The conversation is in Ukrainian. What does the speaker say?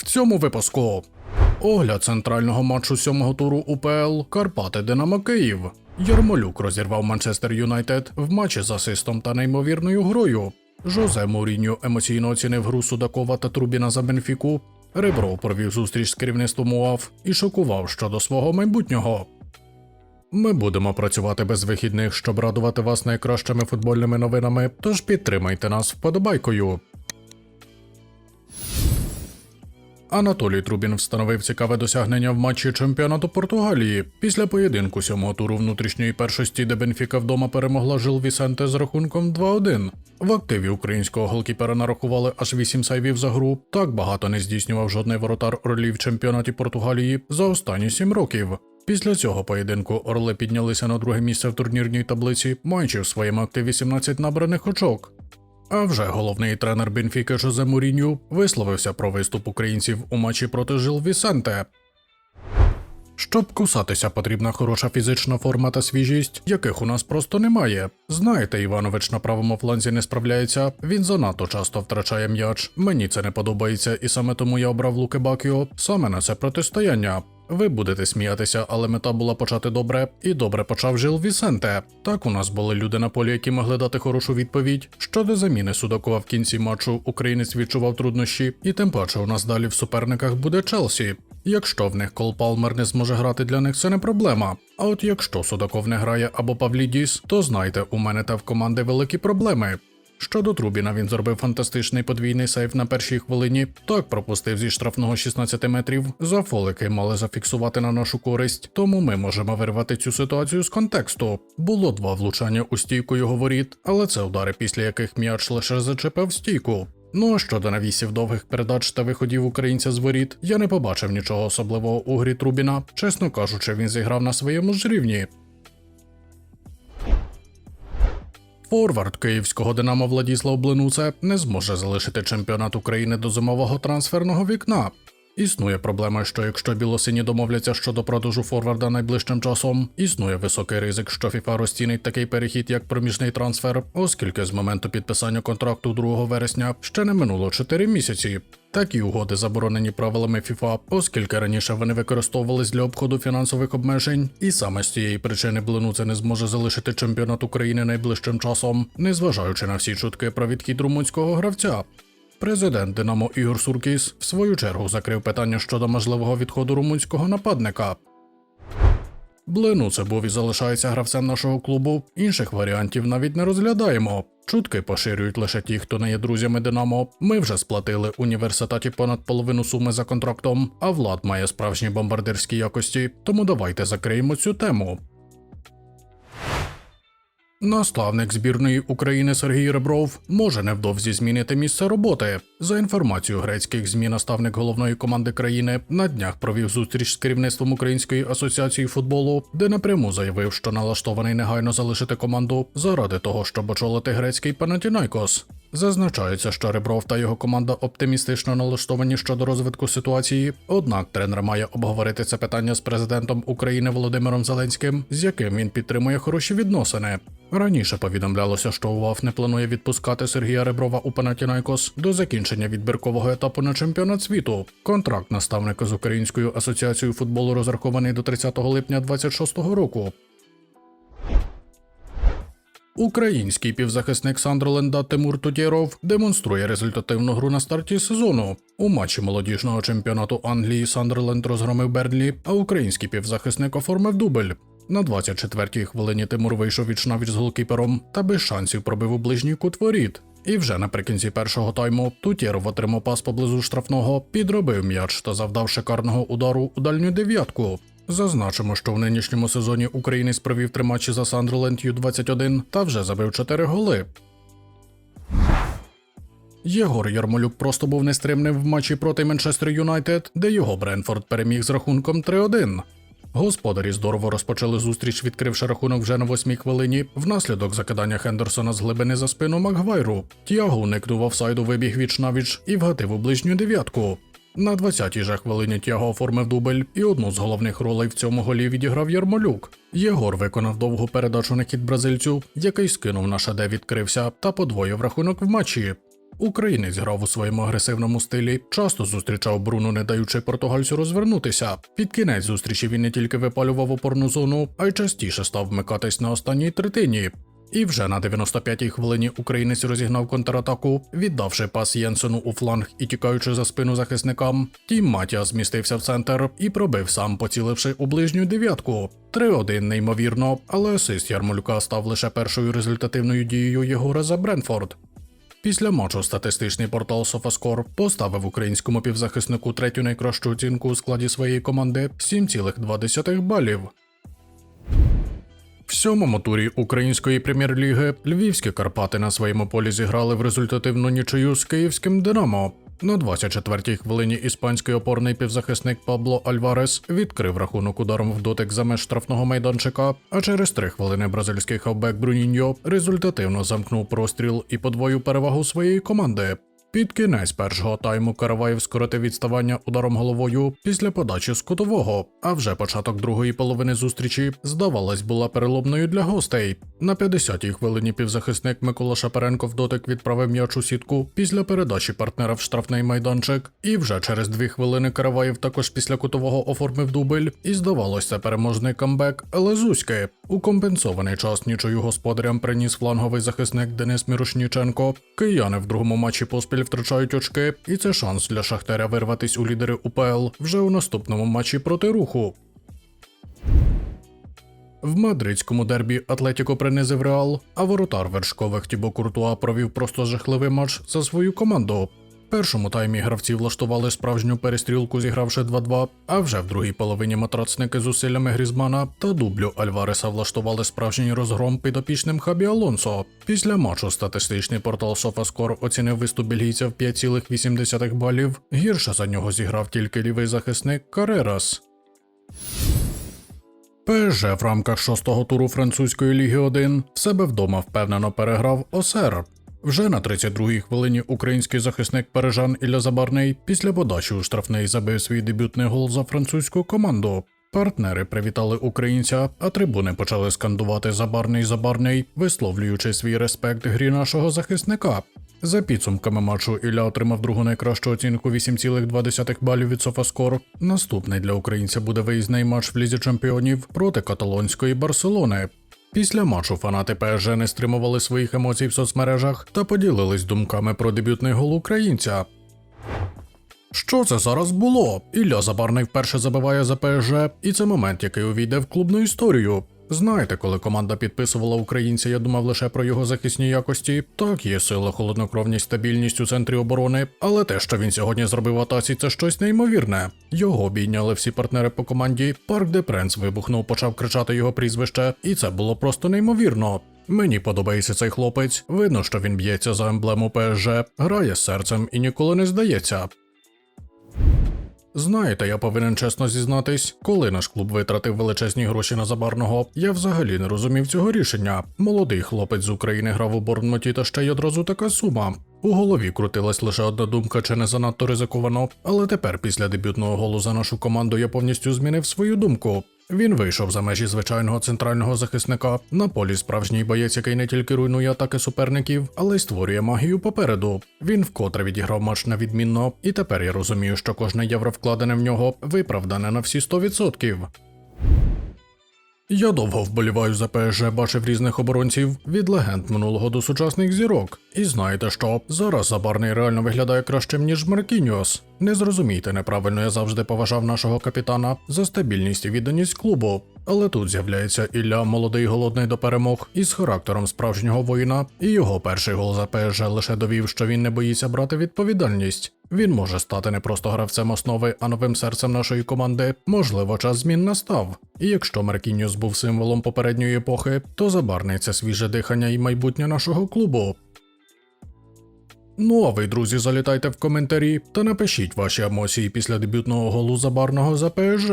В цьому випуску огляд центрального матчу сьомого туру УПЛ Карпати Динамо Київ. Ярмолюк розірвав Манчестер Юнайтед в матчі з асистом та неймовірною грою. Жозе Муріньо емоційно оцінив гру Судакова та Трубіна за Бенфіку. Ребров провів зустріч з керівництвом УАФ і шокував щодо свого майбутнього. Ми будемо працювати без вихідних, щоб радувати вас найкращими футбольними новинами, тож підтримайте нас вподобайкою. Анатолій Трубін встановив цікаве досягнення в матчі чемпіонату Португалії після поєдинку сьомого туру внутрішньої першості, де Бенфіка вдома перемогла Жил Вісенте з рахунком 2-1. В активі українського голкіпера нарахували аж 8 сайвів за гру. Так багато не здійснював жодний воротар ролі в чемпіонаті Португалії за останні 7 років. Після цього поєдинку Орли піднялися на друге місце в турнірній таблиці, маючи в своєму активі 17 набраних очок. А вже головний тренер Бенфіки Жозе Мурінью висловився про виступ українців у матчі проти Жил Вісенте. Щоб кусатися, потрібна хороша фізична форма та свіжість, яких у нас просто немає. Знаєте, Іванович на правому фланзі не справляється, він занадто часто втрачає м'яч. Мені це не подобається, і саме тому я обрав Луки Бакіо саме на це протистояння. Ви будете сміятися, але мета була почати добре, і добре почав Жил Вісенте. Так у нас були люди на полі, які могли дати хорошу відповідь. Щодо заміни Судакова в кінці матчу, українець відчував труднощі, і тим паче у нас далі в суперниках буде Челсі. Якщо в них Кол Палмер не зможе грати для них, це не проблема. А от якщо Судаков не грає або Павлідіс, то знайте, у мене та в команди великі проблеми. Щодо Трубіна, він зробив фантастичний подвійний сейв на першій хвилині. Так пропустив зі штрафного 16 метрів. За фолики мали зафіксувати на нашу користь, тому ми можемо вирвати цю ситуацію з контексту. Було два влучання у стійку його воріт, але це удари, після яких м'яч лише зачепив стійку. Ну а щодо навісів довгих передач та виходів українця з воріт, я не побачив нічого особливого у грі Трубіна. Чесно кажучи, він зіграв на своєму ж рівні. Форвард київського Динамо Владіслав Блинуце не зможе залишити чемпіонат України до зимового трансферного вікна. Існує проблема, що якщо білосині домовляться щодо продажу форварда найближчим часом, існує високий ризик, що ФІФА розцінить такий перехід як проміжний трансфер, оскільки з моменту підписання контракту 2 вересня ще не минуло 4 місяці. Такі угоди заборонені правилами ФІФА, оскільки раніше вони використовувались для обходу фінансових обмежень, і саме з цієї причини Блинуце не зможе залишити чемпіонат України найближчим часом, незважаючи на всі чутки про відхід румунського гравця. Президент Динамо Ігор Суркіс в свою чергу закрив питання щодо можливого відходу румунського нападника. Блинуце був і залишається гравцем нашого клубу. Інших варіантів навіть не розглядаємо. Чутки поширюють лише ті, хто не є друзями Динамо. Ми вже сплатили університеті понад половину суми за контрактом, а влад має справжні бомбардирські якості. Тому давайте закриємо цю тему. Наставник збірної України Сергій Ребров може невдовзі змінити місце роботи. За інформацією грецьких ЗМІ, наставник головної команди країни на днях провів зустріч з керівництвом Української асоціації футболу, де напряму заявив, що налаштований негайно залишити команду заради того, щоб очолити грецький Панатінайкос. Зазначається, що Ребров та його команда оптимістично налаштовані щодо розвитку ситуації. Однак тренер має обговорити це питання з президентом України Володимиром Зеленським, з яким він підтримує хороші відносини. Раніше повідомлялося, що УАФ не планує відпускати Сергія Реброва у Панатінайкос до закінчення відбіркового етапу на чемпіонат світу. Контракт наставника з Українською асоціацією футболу розрахований до 30 липня 2026 року. Український півзахисник Сандерленда Тимур Тутєров демонструє результативну гру на старті сезону. У матчі молодіжного чемпіонату Англії Сандерленд розгромив Бернлі, а український півзахисник оформив дубль. На 24-й хвилині Тимур вийшов від навіч з голкіпером та без шансів пробив у ближній кут воріт. І вже наприкінці першого тайму Тутєров отримав пас поблизу штрафного, підробив м'яч та завдав шикарного удару у дальню дев'ятку. Зазначимо, що в нинішньому сезоні українець провів три матчі за Сандерленд Ю-21 та вже забив 4 голи. Єгор Ярмолюк просто був нестримним в матчі проти Манчестер Юнайтед, де його Бренфорд переміг з рахунком 3-1. Господарі здорово розпочали зустріч, відкривши рахунок вже на восьмій хвилині, внаслідок закидання Хендерсона з глибини за спину Макгвайру. Тіаго уникнув офсайду вибіг віч навіч і вгатив у ближню дев'ятку. На 20-й же хвилині Тяго оформив дубль, і одну з головних ролей в цьому голі відіграв Ярмолюк. Єгор виконав довгу передачу на хід бразильцю, який скинув на шаде відкрився та подвоїв рахунок в матчі. Українець грав у своєму агресивному стилі, часто зустрічав Бруно, не даючи португальцю розвернутися. Під кінець зустрічі він не тільки випалював опорну зону, а й частіше став вмикатись на останній третині. І вже на 95-й хвилині українець розігнав контратаку, віддавши пас Єнсену у фланг і тікаючи за спину захисникам. Тім Матіа змістився в центр і пробив сам, поціливши у ближню дев'ятку. 3-1 неймовірно, але асист Ярмолюка став лише першою результативною дією Єгора за Бренфорд. Після матчу статистичний портал SofaScore поставив українському півзахиснику третю найкращу оцінку у складі своєї команди 7,2 балів. В сьомому турі української прем'єр-ліги львівські Карпати на своєму полі зіграли в результативну нічию з київським Динамо. На 24-й хвилині іспанський опорний півзахисник Пабло Альварес відкрив рахунок ударом в дотик за меж штрафного майданчика, а через три хвилини бразильський хавбек Бруніньо результативно замкнув простріл і подвоїв перевагу своєї команди. Під кінець першого тайму Караваєв скоротив відставання ударом головою після подачі з кутового, а вже початок другої половини зустрічі, здавалось, була переломною для гостей. На 50-й хвилині півзахисник Микола Шапаренко в дотик відправив м'яч у сітку після передачі партнера в штрафний майданчик, і вже через дві хвилини Караваєв також після кутового оформив дубль, і здавалося, переможний камбек, але зузьки. У компенсований час нічою господарям приніс фланговий захисник Денис Мірошніченко. Кияни в другому матчі поспіль втрачають очки, і це шанс для Шахтаря вирватись у лідери УПЛ вже у наступному матчі проти руху. В мадридському дербі Атлетіко принизив Реал, а воротар вершкових Тібо Куртуа провів просто жахливий матч за свою команду. Першому таймі гравці влаштували справжню перестрілку, зігравши 2-2, а вже в другій половині матрацники з усиллями Грізмана та дублю Альвареса влаштували справжній розгром підопічним Хабі Алонсо. Після матчу статистичний портал SofaScore оцінив виступ бельгійця в 5,8 балів. Гірше за нього зіграв тільки лівий захисник Карерас. ПСЖ в рамках шостого туру французької ліги 1 в себе вдома впевнено переграв Осер. Вже на 32-й хвилині український захисник Парижан Ілля Забарний після подачі у штрафний забив свій дебютний гол за французьку команду. Партнери привітали українця, а трибуни почали скандувати Забарний Забарний, висловлюючи свій респект грі нашого захисника. За підсумками матчу Ілля отримав другу найкращу оцінку 8,2 балів від Софаскор. Наступний для українця буде виїзний матч в Лізі чемпіонів проти каталонської Барселони. Після матчу фанати ПСЖ не стримували своїх емоцій в соцмережах та поділились думками про дебютний гол українця. Що це зараз було? Ілля Забарний вперше забиває за ПСЖ, і це момент, який увійде в клубну історію. Знаєте, коли команда підписувала українця, я думав лише про його захисні якості. Так, є сила, холоднокровність, стабільність у центрі оборони, але те, що він сьогодні зробив в атаці, це щось неймовірне. Його обійняли всі партнери по команді. Парк де Пренс вибухнув, почав кричати його прізвище, і це було просто неймовірно. Мені подобається цей хлопець. Видно, що він б'ється за емблему ПСЖ, грає з серцем і ніколи не здається. Знаєте, я повинен чесно зізнатись, коли наш клуб витратив величезні гроші на забарного, я взагалі не розумів цього рішення. Молодий хлопець з України грав у Борнмуті, та ще й одразу така сума. У голові крутилась лише одна думка, чи не занадто ризиковано, але тепер, після дебютного голу за нашу команду, я повністю змінив свою думку. Він вийшов за межі звичайного центрального захисника. На полі справжній боєць, який не тільки руйнує атаки суперників, але й створює магію попереду. Він вкотре відіграв матч на відмінно, і тепер я розумію, що кожне євро вкладене в нього виправдане на всі 100%. Я довго вболіваю за ПСЖ, бачив різних оборонців від легенд минулого до сучасних зірок. І знаєте що? Зараз Забарний реально виглядає кращим, ніж Маркіньос. Не зрозумійте неправильно, я завжди поважав нашого капітана за стабільність і відданість клубу. Але тут з'являється Ілля, молодий голодний до перемог, із характером справжнього воїна, і його перший гол за ПСЖ лише довів, що він не боїться брати відповідальність. Він може стати не просто гравцем основи, а новим серцем нашої команди. Можливо, час змін настав. І якщо Маркіньос був символом попередньої епохи, то забарний свіже дихання і майбутнє нашого клубу. Ну а ви, друзі, залітайте в коментарі та напишіть ваші емоції після дебютного голу забарного за ПСЖ.